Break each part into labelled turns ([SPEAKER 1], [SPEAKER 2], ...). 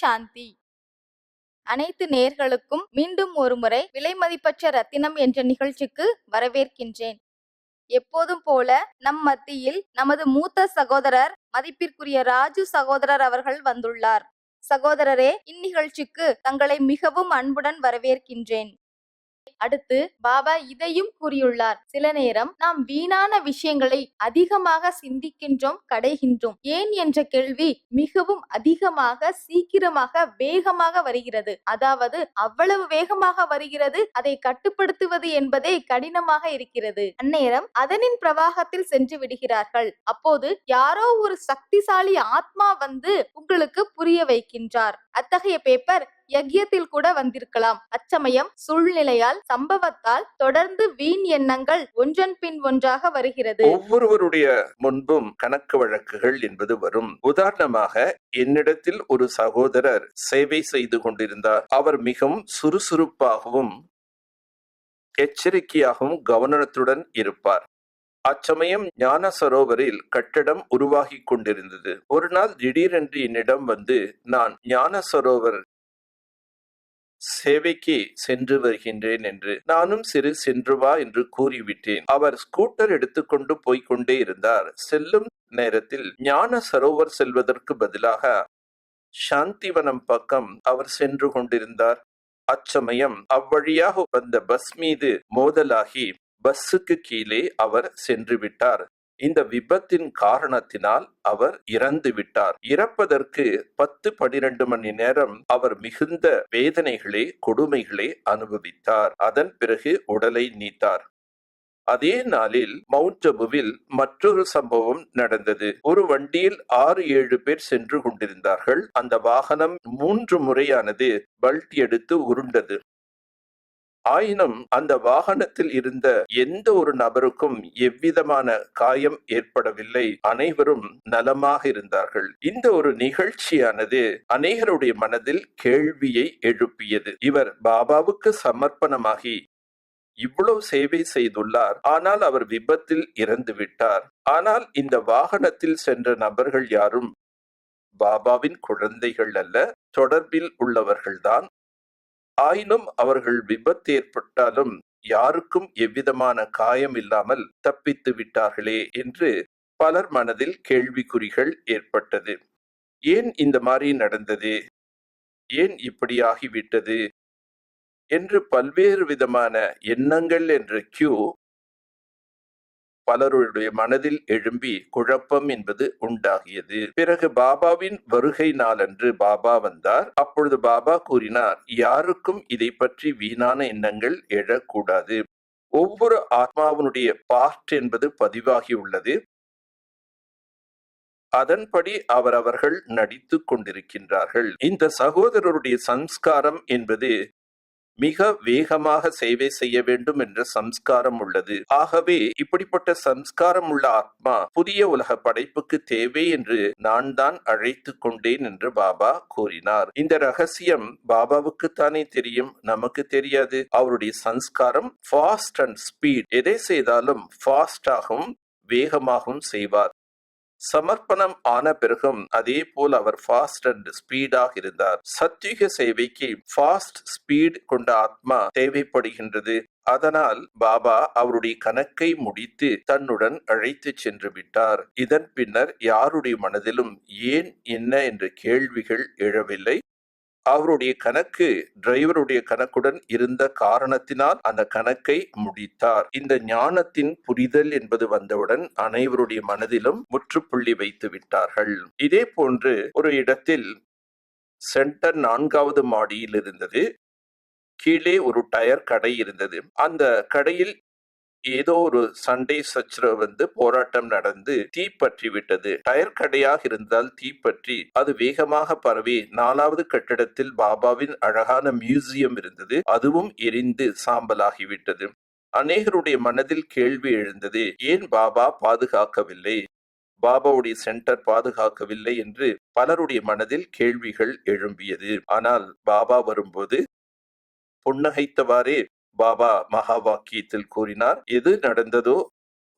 [SPEAKER 1] சாந்தி. அனைத்து நேர்களுக்கும் மீண்டும் ஒருமுறை விலைமதிப்பற்ற ரத்தினம் என்ற நிகழ்ச்சிக்கு வரவேற்கின்றேன். எப்போதும் போல நம் மத்தியில் நமது மூத்த சகோதரர் மதிப்பிற்குரிய ராஜு சகோதரர் அவர்கள் வந்துள்ளார். சகோதரரே இந்நிகழ்ச்சிக்கு தங்களை மிகவும் அன்புடன் வரவேற்கின்றேன். அடுத்து பாபா இதையும் கூறியுள்ளார். சில நேரம் நாம் வீணான விஷயங்களை அதிகமாக சிந்திக்கின்றோம் கடைகின்றோம். ஏன் என்ற கேள்வி மிகவும் அதிகமாக சீக்கிரமாக வேகமாக வருகிறது. அதாவது அவ்வளவு வேகமாக வருகிறது அதை கட்டுப்படுத்துவது என்பதே கடினமாக இருக்கிறது. அந்நேரம் அதனின் பிரவாகத்தில் சென்று விடுகிறார்கள். அப்போது யாரோ ஒரு சக்திசாலி ஆத்மா வந்து உங்களுக்கு புரிய வைக்கின்றார். அத்தகைய பேப்பர் யக்யத்தில் கூட வந்திருக்கலாம். அச்சமயம் சூழ்நிலையால் சம்பவத்தால் தொடர்ந்து வீண் எண்ணங்கள் ஒன்றன் பின் ஒன்றாக வருகிறது.
[SPEAKER 2] ஒவ்வொருவருடைய முன்பும் கணக்கு வழக்குகள் என்பது வரும். உதாரணமாக என்னிடத்தில் ஒரு சகோதரர் சேவை செய்து கொண்டிருந்தார். அவர் மிகவும் சுறுசுறுப்பாகவும் எச்சரிக்கையாகவும் கவனத்துடன் இருப்பார். அச்சமயம் ஞான சரோவரில் கட்டடம் உருவாகி கொண்டிருந்தது. ஒரு நாள் திடீரென்று என்னிடம் வந்து நான் ஞான சரோவர் சேவைக்கு சென்று வருகின்றேன் என்று. நானும் சிறு சென்று வா என்று கூறிவிட்டேன். அவர் ஸ்கூட்டர் எடுத்துக்கொண்டு போய்கொண்டே இருந்தார். செல்லும் நேரத்தில் ஞான சரோவர் செல்வதற்கு பதிலாக சாந்திவனம் பக்கம் அவர் சென்று கொண்டிருந்தார். அச்சமயம் அவ்வழியாக வந்த பஸ் மீது மோதலாகி பஸ்ஸுக்கு கீழே அவர் சென்று விட்டார் இந்த விபத்தின் காரணத்தினால் அவர் இறந்து விட்டார் இறப்பதற்கு பத்து பனிரெண்டு மணி நேரம் அவர் மிகுந்த வேதனைகளே கொடுமைகளே அனுபவித்தார். அதன் பிறகு உடலை நீத்தார். அதே நாளில் மவுண்ட் ஜபுவில் மற்றொரு சம்பவம் நடந்தது. ஒரு வண்டியில் ஆறு ஏழு பேர் சென்று கொண்டிருந்தார்கள். அந்த வாகனம் மூன்று முறையானது பல்ட் எடுத்து உருண்டது. ஆயினும் அந்த வாகனத்தில் இருந்த எந்த ஒரு நபருக்கும் எவ்விதமான காயம் ஏற்படவில்லை. அனைவரும் நலமாக இருந்தார்கள். இந்த ஒரு நிகழ்ச்சியானது அநேகருடைய மனதில் கேள்வியை எழுப்பியது. இவர் பாபாவுக்கு சமர்ப்பணமாகி இவ்வளவு சேவை செய்துள்ளார். ஆனால் அவர் விபத்தில் இறந்து விட்டார். ஆனால் இந்த வாகனத்தில் சென்ற நபர்கள் யாரும் பாபாவின் குழந்தைகள் அல்ல தொடர்பில் உள்ளவர்கள்தான். ஆயினும் அவர்கள் விபத்து ஏற்பட்டாலும் யாருக்கும் எவ்விதமான காயம் இல்லாமல் தப்பித்து விட்டார்களே என்று பலர் மனதில் கேள்விக்குறிகள் ஏற்பட்டது. ஏன் இந்த மாதிரி நடந்தது? ஏன் இப்படி ஆகிவிட்டது? என்று பல்வேறு விதமான எண்ணங்கள் என்ற கியூ பலருடைய மனதில் எழும்பி குழப்பம் என்பது உண்டாகியது. பிறகு பாபாவின் வருகை நாளன்று பாபா வந்தார். அப்பொழுது பாபா கூறினார் யாருக்கும் இதை பற்றி வீணான எண்ணங்கள் எழக்கூடாது. ஒவ்வொரு ஆத்மாவினுடைய பார்ட் என்பது பதிவாகி உள்ளது. அதன்படி அவரவர்கள் நடித்து கொண்டிருக்கின்றார்கள். இந்த சகோதரருடைய சம்ஸ்காரம் என்பது மிக வேகமாக சேவை செய்ய வேண்டும் என்ற சம்ஸ்காரம் உள்ளது. ஆகவே இப்படிப்பட்ட சம்ஸ்காரம் உள்ள ஆத்மா புதிய உலக படைப்புக்கு தேவை என்று நான் தான் அழைத்து கொண்டேன் என்று பாபா கூறினார். இந்த ரகசியம் பாபாவுக்கு தானே தெரியும்? நமக்கு தெரியாது. அவருடைய சம்ஸ்காரம் ஃபாஸ்ட் அண்ட் ஸ்பீட் எதை செய்தாலும் ஃபாஸ்டாகவும் வேகமாகவும் செய்வார். சமர்ப்பணம் ஆன பிறகும் அதே போல் அவர் ஃபாஸ்ட் அண்ட் ஸ்பீடாக இருந்தார். சத்யுக சேவைக்கு ஃபாஸ்ட் ஸ்பீட் கொண்ட ஆத்மா தேவைப்படுகின்றது. அதனால் பாபா அவருடைய கணக்கை முடித்து தன்னுடன் அழைத்து சென்று விட்டார். இதன் பின்னர் யாருடைய மனதிலும் ஏன் என்ன என்ற கேள்விகள் எழவில்லை? அவருடைய கணக்கு டிரைவருடைய கணக்குடன் இருந்த காரணத்தினால் அந்த கணக்கை முடித்தார். இந்த ஞானத்தின் புரிதல் என்பது வந்தவுடன் அனைவருடைய மனதிலும் முற்றுப்புள்ளி வைத்து விட்டார்கள். இதே போன்று ஒரு இடத்தில் சென்டர் நான்காவது மாடியில் இருந்தது. கீழே ஒரு டயர் கடை இருந்தது. அந்த கடையில் ஏதோ ஒரு சண்டை சச்சரவு வந்து போராட்டம் நடந்து தீப்பற்றி விட்டது. டயர் கடையாக இருந்தால் தீப்பற்றி அது வேகமாக பரவி நாலாவது கட்டிடத்தில் பாபாவின் அழகான மியூசியம் இருந்தது. அதுவும் எரிந்து சாம்பலாகிவிட்டது அநேகருடைய மனதில் கேள்வி எழுந்தது ஏன் பாபா பாதுகாக்கவில்லை? பாபாவுடைய சென்டர் பாதுகாக்கவில்லை? என்று பலருடைய மனதில் கேள்விகள் எழும்பியது. ஆனால் பாபா வரும்போது புன்னகைத்தவாறே பாபா மகா வாக்கியத்தில் கூறினார் எது நடந்ததோ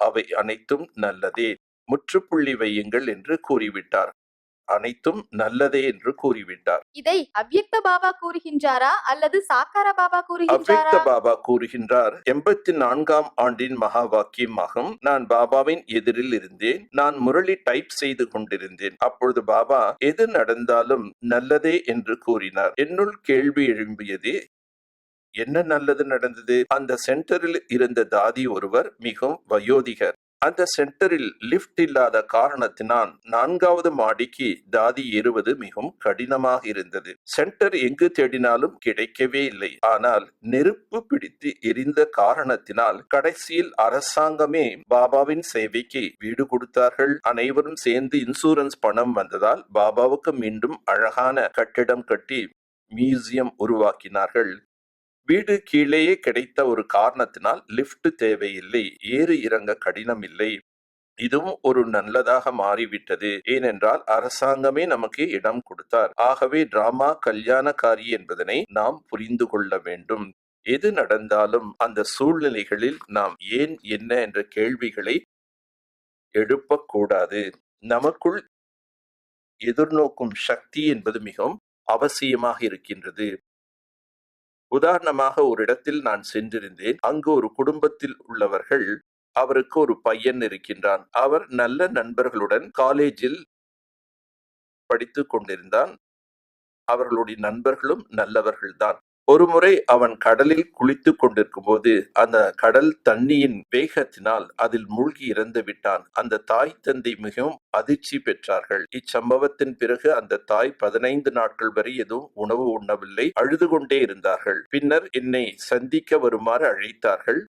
[SPEAKER 2] அவை அனைத்தும் நல்லதே முற்றுப்புள்ளி வையுங்கள் என்று கூறிவிட்டார். அனைத்தும் நல்லதே என்று கூறிவிட்டார்.
[SPEAKER 1] இதை அவ்யக்த பாபா கூறுகின்றாரா அல்லது சாக்கார பாபா
[SPEAKER 2] அவ்யக்த
[SPEAKER 1] கூறுகின்றாரா
[SPEAKER 2] பாபா கூறுகின்றார் எண்பத்தி நான்காம் ஆண்டின் மகா வாக்கியமாகும் நான் பாபாவின் எதிரில் இருந்தேன். நான் முரளி டைப் செய்து கொண்டிருந்தேன். அப்பொழுது பாபா எது நடந்தாலும் நல்லதே என்று கூறினார். என்னுள் கேள்வி எழும்பியது என்ன நல்லது நடந்தது? அந்த சென்டரில் இருந்த தாதி ஒருவர் மிகவும் வயோதிகர். அந்த சென்டரில் லிஃப்ட் இல்லாத காரணத்தினால் நான்காவது மாடிக்கு தாதி ஏறுவது மிகவும் கடினமாக இருந்தது. சென்டர் எங்கு தேடினாலும் கிடைக்கவே இல்லை. ஆனால் நெருப்பு பிடித்து எரிந்த காரணத்தினால் கடைசியில் அரசாங்கமே பாபாவின் சேவைக்கு வீடு கொடுத்தார்கள். அனைவரும் சேர்ந்து இன்சூரன்ஸ் பணம் வந்ததால் பாபாவுக்கு மீண்டும் அழகான கட்டிடம் கட்டி மியூசியம் உருவாக்கினார்கள். வீடு கீழேயே கிடைத்த ஒரு காரணத்தினால் லிஃப்ட் தேவையில்லை ஏறு இறங்க கடினம் இல்லை. இதுவும் ஒரு நல்லதாக மாறிவிட்டது. ஏனென்றால் அரசாங்கமே நமக்கு இடம் கொடுத்தார். ஆகவே டிராமா கல்யாணக்காரி என்பதனை நாம் புரிந்து கொள்ள வேண்டும். எது நடந்தாலும் அந்த சூழ்நிலைகளில் நாம் ஏன் என்ன என்ற கேள்விகளை எழுப்பக்கூடாது. நமக்குள் எதிர்நோக்கும் சக்தி என்பது மிகவும் அவசியமாக இருக்கின்றது. உதாரணமாக ஒரு இடத்தில் நான் சென்றிருந்தேன். அங்கு ஒரு குடும்பத்தில் உள்ளவர்கள் அவருக்கு ஒரு பையன் இருக்கின்றான். அவர் நல்ல நண்பர்களுடன் காலேஜில் படித்துக் கொண்டிருந்தான். அவர்களுடைய நண்பர்களும் நல்லவர்கள்தான். ஒருமுறை அவன் கடலில் குளித்துக் கொண்டிருக்கும் போது அந்த கடல் தண்ணியின் வேகத்தினால் அதில் மூழ்கி இறந்து விட்டான். அந்த தாய் தந்தை மிகவும் அதிர்ச்சி பெற்றார்கள். இச்சம்பவத்தின் பிறகு அந்த தாய் பதினைந்து நாட்கள் வரை எதுவும் உணவு உண்ணவில்லை அழுது கொண்டே இருந்தார்கள். பின்னர் என்னை சந்திக்க வருமாறு அழைத்தார்கள்.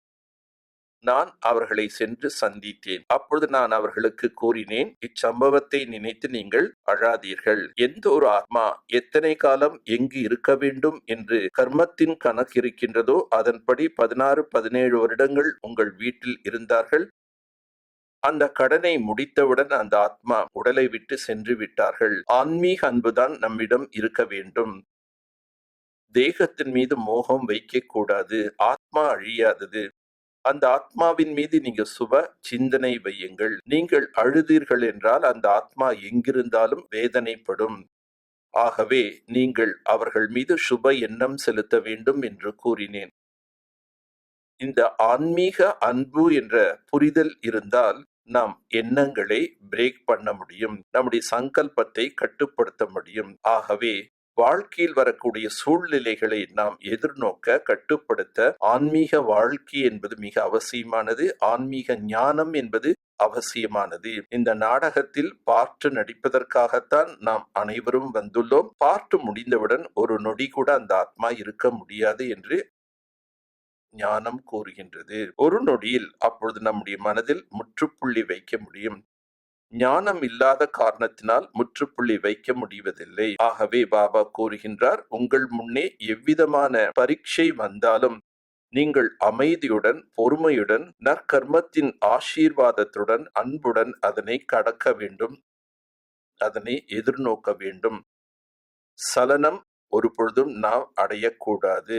[SPEAKER 2] நான் அவர்களை சென்று சந்தித்தேன். அப்பொழுது நான் அவர்களுக்கு கூறினேன் இச்சம்பவத்தை நினைத்து நீங்கள் அழாதீர்கள். எந்த ஒரு ஆத்மா எத்தனை காலம் எங்கு இருக்க வேண்டும் என்று கர்மத்தின் கணக்கு இருக்கின்றதோ அதன்படி பதினாறு பதினேழு வருடங்கள் உங்கள் வீட்டில் இருந்தார்கள். அந்த கடனை முடித்தவுடன் அந்த ஆத்மா உடலை விட்டு சென்று விட்டார்கள். ஆன்மீக அன்புதான் நம்மிடம் இருக்க வேண்டும். தேகத்தின் மீது மோகம் வைக்க கூடாது ஆத்மா அழியாதது. அந்த ஆத்மாவின் மீது நீங்க சுப சிந்தனை வையுங்கள். நீங்கள் அழுதீர்கள் என்றால் அந்த ஆத்மா எங்கிருந்தாலும் வேதனைப்படும். ஆகவே நீங்கள் அவர்கள் மீது சுப எண்ணம் செலுத்த வேண்டும் என்று கூறினேன். இந்த ஆன்மீக அன்பு என்ற புரிதல் இருந்தால் நாம் எண்ணங்களை பிரேக் பண்ண முடியும். நம்முடைய சங்கல்பத்தை கட்டுப்படுத்த முடியும். ஆகவே வாழ்க்கையில் வரக்கூடிய சூழ்நிலைகளை நாம் எதிர்நோக்க கட்டுப்படுத்த ஆன்மீக வாழ்க்கை என்பது மிக அவசியமானது. ஆன்மீக ஞானம் என்பது அவசியமானது. இந்த நாடகத்தில் பாட்டு நடிப்பதற்காகத்தான் நாம் அனைவரும் வந்துள்ளோம். பாட்டு முடிந்தவுடன் ஒரு நொடி கூட அந்த ஆத்மா இருக்க முடியாது என்று ஞானம் கூறுகின்றது. ஒரு நொடியில் அப்பொழுது நம்முடைய மனதில் முற்றுப்புள்ளி வைக்க முடியும். ஞானம் இல்லாத காரணத்தினால் முற்றுப்புள்ளி வைக்க முடிவதில்லை. ஆகவே பாபா கூறுகின்றார் உங்கள் முன்னே எவ்விதமான பரீட்சை வந்தாலும் நீங்கள் அமைதியுடன் பொறுமையுடன் நற்கர்மத்தின் ஆசீர்வாதத்துடன் அன்புடன் அதனை கடக்க வேண்டும். அதனை எதிர்நோக்க வேண்டும். சலனம் ஒரு பொழுதும் நாம் அடையக்கூடாது.